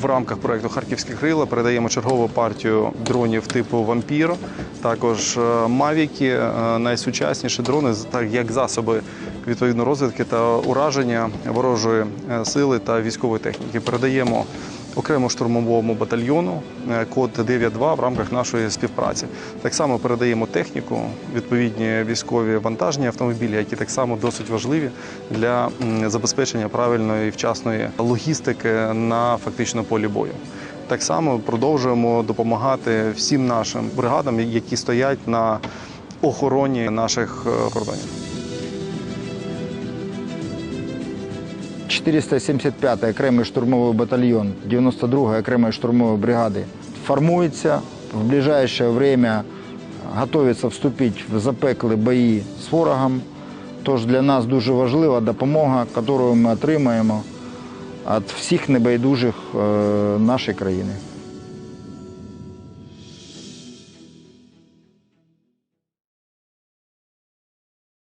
в рамках проекту Харківські крила передаємо чергову партію дронів типу Вампір, також е, мавіки, е, найсучасніші дрони, так як засоби відповідно розвідки та ураження ворожої е, сили та військової техніки. Передаємо окремо штурмовому батальйону е, код 9.2 в рамках нашої співпраці. Так само передаємо техніку, відповідні військові вантажні автомобілі, які так само досить важливі для забезпечення правильної і вчасної логістики на фактично полі бою. Так само продовжуємо допомагати всім нашим бригадам, які стоять на охороні наших е, кордонів. 475-й окремий штурмовий батальйон 92-ї окремої штурмової бригади формується. В ближайшее время готується вступити в запеклі бої з ворогом. Тож для нас дуже важлива допомога, яку ми отримаємо від всіх небайдужих е, нашої країни.